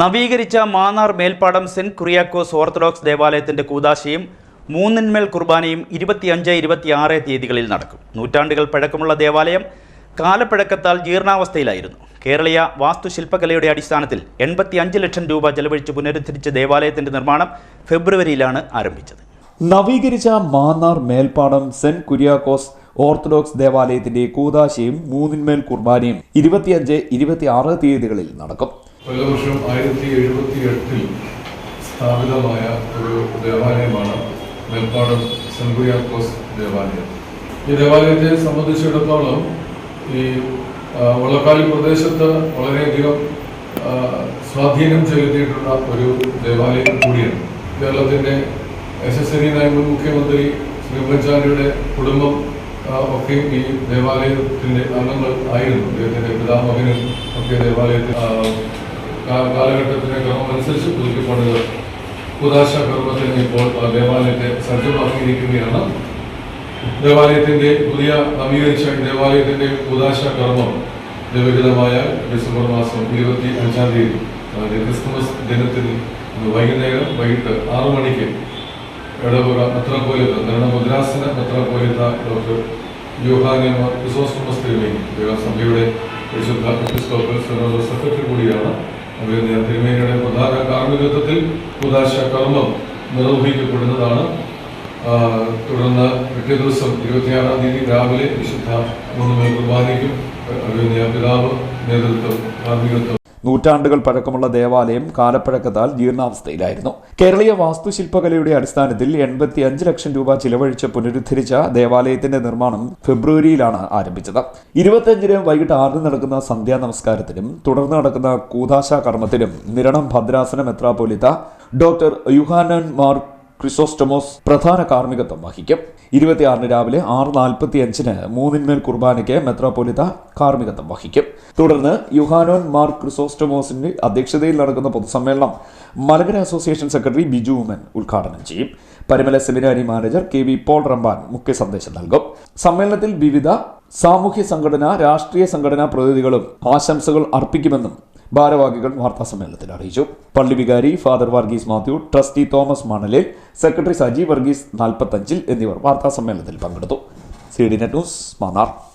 നവീകരിച്ച Mannar Melpadam saint Kuriakose Orthodox ദേവാലയത്തിന്റെ കൂതാശയും മൂന്നിന്മേൽ കുർബാനയും ഇരുപത്തിയഞ്ച് ഇരുപത്തിയാറ് തീയതികളിൽ നടക്കും. നൂറ്റാണ്ടുകൾ പഴക്കമുള്ള ദേവാലയം കാലപ്പഴക്കത്താൽ ജീർണാവസ്ഥയിലായിരുന്നു. കേരളീയ വാസ്തുശില്പകലയുടെ അടിസ്ഥാനത്തിൽ എൺപത്തിയഞ്ച് ലക്ഷം രൂപ ചെലവഴിച്ച് പുനരുദ്ധരിച്ച ദേവാലയത്തിന്റെ നിർമ്മാണം ഫെബ്രുവരിയിലാണ് ആരംഭിച്ചത്. നവീകരിച്ച മാന്നാർ മേൽപ്പാടം സെന്റ് കുര്യാക്കോസ് ഓർത്തഡോക്സ് ദേവാലയത്തിന്റെ കൂതാശയും മൂന്നിന്മേൽ കുർബാനയും ഇരുപത്തിയഞ്ച് ഇരുപത്തിയാറ് തീയതികളിൽ നടക്കും. കൊല്ലവർഷം ആയിരത്തി എഴുപത്തി എട്ടിൽ സ്ഥാപിതമായ ഒരു ദേവാലയമാണ് മേൽപ്പാടം സെൻകുയാക്കോസ് ദേവാലയം. ഈ ദേവാലയത്തെ സംബന്ധിച്ചിടത്തോളം ഈ വള്ളക്കാലി പ്രദേശത്ത് വളരെയധികം സ്വാധീനം ചെലുത്തിയിട്ടുള്ള ഒരു ദേവാലയം കൂടിയാണ്. കേരളത്തിന്റെ യശസ്വരീനായ മുൻ മുഖ്യമന്ത്രി ശ്രീ ഉമ്മൻചാണ്ടിയുടെ കുടുംബം ഒക്കെ ഈ ദേവാലയത്തിന്റെ അംഗങ്ങൾ ആയിരുന്നു. അദ്ദേഹത്തിന്റെ പിതാമകനും ഒക്കെ ദേവാലയത്തിൽ കാലഘട്ടത്തിന്റെ ക്രമമനുസരിച്ച് പുതുക്കിപ്പണിത് പുതാശ കർമ്മത്തിന് ഇപ്പോൾ ദേവാലയത്തെ സജ്ജമാക്കിയിരിക്കുകയാണ്. ദേവാലയത്തിന്റെ പുതിയ നവീകരിച്ച ദേവാലയത്തിന്റെ പുതാശ കർമ്മം ദൈവഹിതമായ ഡിസംബർ മാസം ഇരുപത്തി അഞ്ചാം തീയതി അതായത് ക്രിസ്തുമസ് ദിനത്തിൽ വൈകുന്നേരം വൈകിട്ട് ആറു മണിക്ക് ഇടവക മെത്രാപോലിത്ത നിർണ മുദ്രാസന മെത്രാപോലിത്ത ഡോക്ടർ യോഹാനിയ ക്രിസോസ്റ്റമസ് തിരുമേനി ദേവസഭയുടെ വിശുദ്ധ എപ്പിസ്കോപ്പൽ സെക്രട്ടറി കൂടിയാണ് അഭിനന്ദ തിരുമേനിയുടെ പ്രധാന കാർമ്മികത്വത്തിൽ പുതാശ കർമ്മം നിർവഹിക്കപ്പെടുന്നതാണ്. തുടർന്ന് പിറ്റേ ദിവസം ഇരുപത്തിയാറാം തീയതി രാവിലെ വിശുദ്ധ മൂന്ന് മേൽ കുർബാനയ്ക്കും അഭിനന്ദ പിതാവ് നേതൃത്വം കാർമ്മികത്വം നൂറ്റാണ്ടുകൾ പഴക്കമുള്ള ദേവാലയം കാലപ്പഴക്കത്താൽ ജീർണാവസ്ഥയിലായിരുന്നു. കേരളീയ വാസ്തുശില്പകലയുടെ അടിസ്ഥാനത്തിൽ എൺപത്തി അഞ്ച് ലക്ഷം രൂപ ചിലവഴിച്ച് പുനരുദ്ധരിച്ച ദേവാലയത്തിന്റെ നിർമ്മാണം ഫെബ്രുവരിയിലാണ് ആരംഭിച്ചത്. ഇരുപത്തിയഞ്ചിന് വൈകിട്ട് ആറിന് നടക്കുന്ന സന്ധ്യാ നമസ്കാരത്തിനും തുടർന്ന് നടക്കുന്ന കൂതാശ കർമ്മത്തിനും നിരണം ഭദ്രാസനം എത്രാപോലിത്ത ഡോക്ടർ യുഹാനൻ മാർ ക്രിസോസ്റ്റമോസ് പ്രധാന കാർമ്മികത്വം വഹിക്കും. ഇരുപത്തിയാറിന് രാവിലെ ആറ് നാൽപ്പത്തി അഞ്ചിന് മൂന്നിന്മേൽ കുർബാനയ്ക്ക് മെത്രാപോലിത്ത കാർമ്മികത്വം വഹിക്കും. തുടർന്ന് യുഹാനോൻ മാർ ക്രിസോസ്റ്റമോസിന്റെ അധ്യക്ഷതയിൽ നടക്കുന്ന പൊതുസമ്മേളനം മലകര അസോസിയേഷൻ സെക്രട്ടറി ബിജു ഉമൻ ഉദ്ഘാടനം ചെയ്യും. Parumala seminary manager K V Paul Ramban മുഖ്യ സന്ദേശം നൽകും. സമ്മേളനത്തിൽ വിവിധ സാമൂഹ്യ സംഘടന രാഷ്ട്രീയ സംഘടനാ പ്രതിനിധികളും ആശംസകൾ അർപ്പിക്കുമെന്നും ഭാരവാഹികൾ വാർത്താ സമ്മേളനത്തിൽ അറിയിച്ചു. പള്ളി വികാരി father Varghese Mathew trustee Thomas Manalil secretary Saji Varghese നാൽപ്പത്തഞ്ചിൽ എന്നിവർ വാർത്താ സമ്മേളനത്തിൽ പങ്കെടുത്തു. C D net news Mannar.